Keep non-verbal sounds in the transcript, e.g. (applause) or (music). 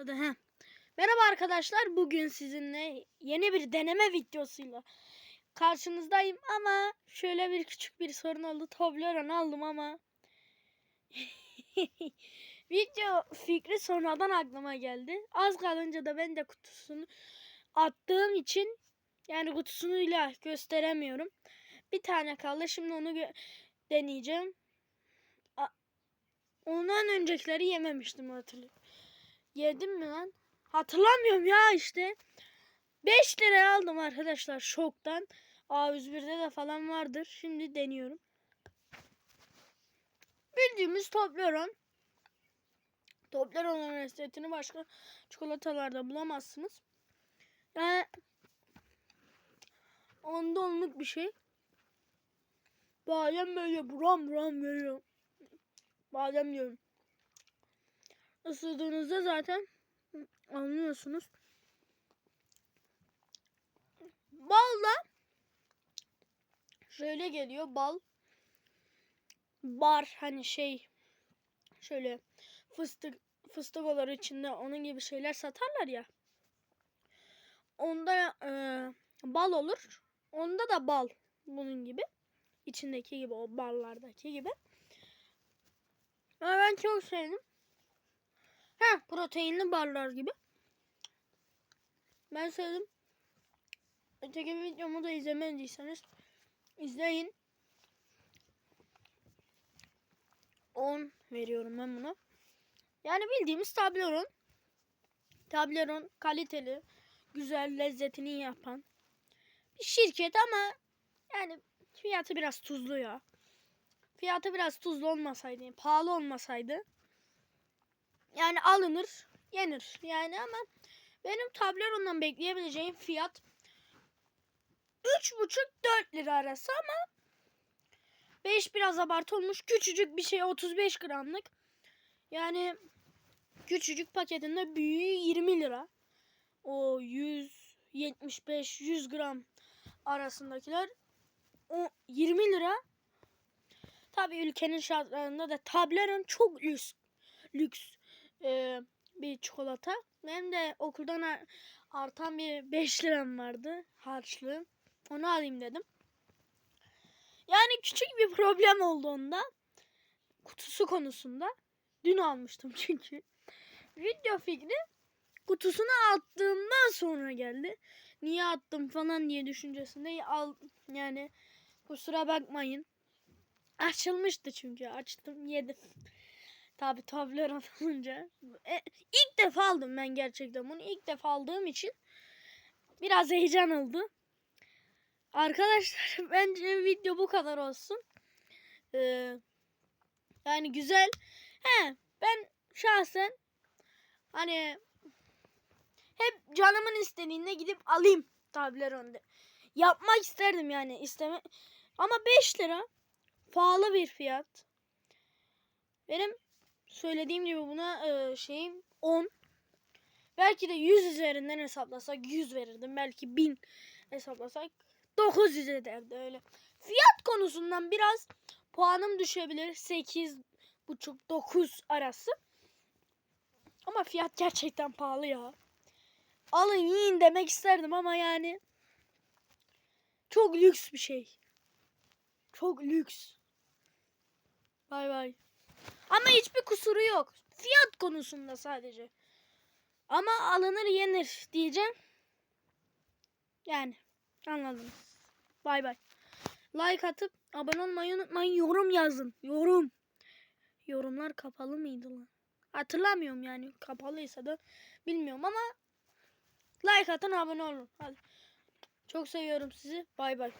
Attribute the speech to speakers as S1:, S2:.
S1: Hadi he. Merhaba arkadaşlar. Bugün sizinle yeni bir deneme videosuyla karşınızdayım ama şöyle bir küçük bir sorun oldu. Toblerone aldım ama (laughs) video fikri sonradan aklıma geldi. Az kalınca da ben de kutusunu attığım için yani kutusuyla gösteremiyorum. Bir tane kaldı. Şimdi onu deneyeceğim. Ondan öncekileri yememiştim hatırlıyorum. Yedim mi lan? Hatırlamıyorum ya işte. 5 liraya aldım arkadaşlar şoktan. A101'de de falan vardır. Şimdi deniyorum. Bildiğimiz Toblerone. Toblerone lezzetini başka çikolatalarda bulamazsınız. Yani onda onluk bir şey. Badem böyle buram buram veriyor. Badem diyorum. Isırdığınızda zaten anlıyorsunuz. Bal da şöyle geliyor bal. Bar hani şey şöyle fıstık fıstık olur içinde onun gibi şeyler satarlar ya. Onda e, bal olur. Onda da bal bunun gibi. içindeki gibi o ballardaki gibi. Ama ben çok sevdim. Ha proteinli barlar gibi. Ben sevdim. Öteki videomu da izlemediyseniz izleyin. 10 veriyorum ben buna. Yani bildiğimiz Toblerone. Toblerone kaliteli, güzel, lezzetini yapan bir şirket ama yani fiyatı biraz tuzlu ya. Fiyatı biraz tuzlu olmasaydı, pahalı olmasaydı yani alınır, yenir. Yani ama benim Toblerone'dan bekleyebileceğim fiyat 3,5-4 lira arası ama 5 biraz abartı olmuş. Küçücük bir şey 35 gramlık. Yani küçücük paketinde büyüğü 20 lira. O 175-100 gram arasındakiler o 20 lira. Tabi ülkenin şartlarında da Toblerone çok lüks. Lüks e, bir çikolata. Benim de okuldan ar- artan bir 5 liram vardı harçlığım. Onu alayım dedim. Yani küçük bir problem oldu onda. Kutusu konusunda. Dün almıştım (laughs) çünkü. Video fikri kutusuna attığımdan sonra geldi. Niye attım falan diye düşüncesinde al yani kusura bakmayın. Açılmıştı çünkü açtım yedim. Tabi Toblerone (laughs) alınca. E, ilk defa aldım ben gerçekten bunu. ilk defa aldığım için biraz heyecan oldu. Arkadaşlar (laughs) bence video bu kadar olsun. Ee, yani güzel. He ben şahsen hani hep canımın istediğinde gidip alayım Toblerone'de. Yapmak isterdim yani isteme. Ama 5 lira pahalı bir fiyat. Benim söylediğim gibi buna e, şeyim 10. Belki de 100 üzerinden hesaplasak 100 verirdim. Belki 1000 hesaplasak 900 ederdi öyle. Fiyat konusundan biraz puanım düşebilir. 8 buçuk 9 arası. Ama fiyat gerçekten pahalı ya. Alın yiyin demek isterdim ama yani çok lüks bir şey. Çok lüks. Bay bay. Ama hiçbir kusuru yok. Fiyat konusunda sadece. Ama alınır yenir diyeceğim. Yani anladınız. Bay bay. Like atıp abone olmayı unutmayın. Yorum yazın. Yorum. Yorumlar kapalı mıydı lan? Hatırlamıyorum yani. Kapalıysa da bilmiyorum ama like atın abone olun. Hadi. Çok seviyorum sizi. Bay bay.